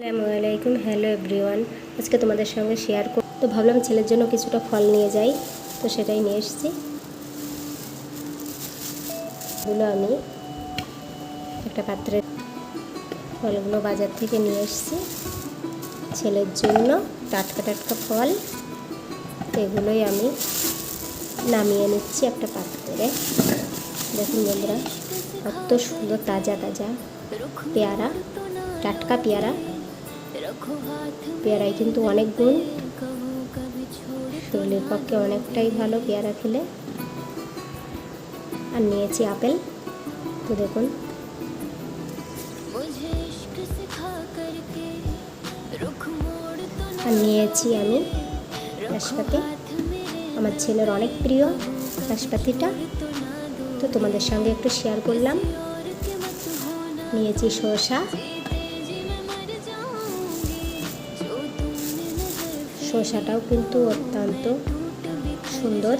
আসসালামু আলাইকুম hello everyone আজকে তোমাদের সঙ্গে শেয়ার কর তো ভাবলাম ছেলের জন্য কিছুটা ফল নিয়ে যাই। তো সেটাই নিয়ে এসেছি। এগুলো আমি একটা পাত্রে ফলগুলো বাজার থেকে নিয়ে এসেছি। ছেলের জন্য টাটকা টাটকা ফল। এগুলোই আমি নামিয়ে নিচ্ছি একটা পাত্রে। দেখুন বন্ধুরা, কত সুন্দর, তাজা তাজা পেয়ারা, টাটকা পেয়ারা। পেয়ারায় কিন্তু অনেক গুণ। শরীরের পক্ষে অনেকটাই ভালো পেয়ারা খেলে। আর নিয়েছি আপেল। তো দেখুন। আর নিয়েছি আমি নাশপাতি। আমার ছেলের অনেক প্রিয় নাশপাতিটা। তো তোমাদের সঙ্গে একটু শেয়ার করলাম। নিয়েছি শসা শসাটাও কিন্তু অত্যন্ত সুন্দর।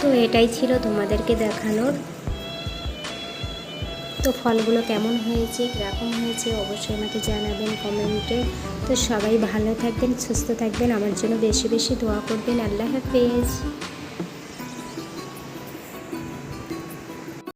তো এটাই ছিল তোমাদেরকে দেখানোর। তো ফলগুলো কেমন হয়েছে, কীরকম হয়েছে, অবশ্যই আমাকে জানাবেন কমেন্টে। তো সবাই ভালো থাকবেন, সুস্থ থাকবেন, আমার জন্য বেশি বেশি দোয়া করবেন। আল্লাহ হাফেজ।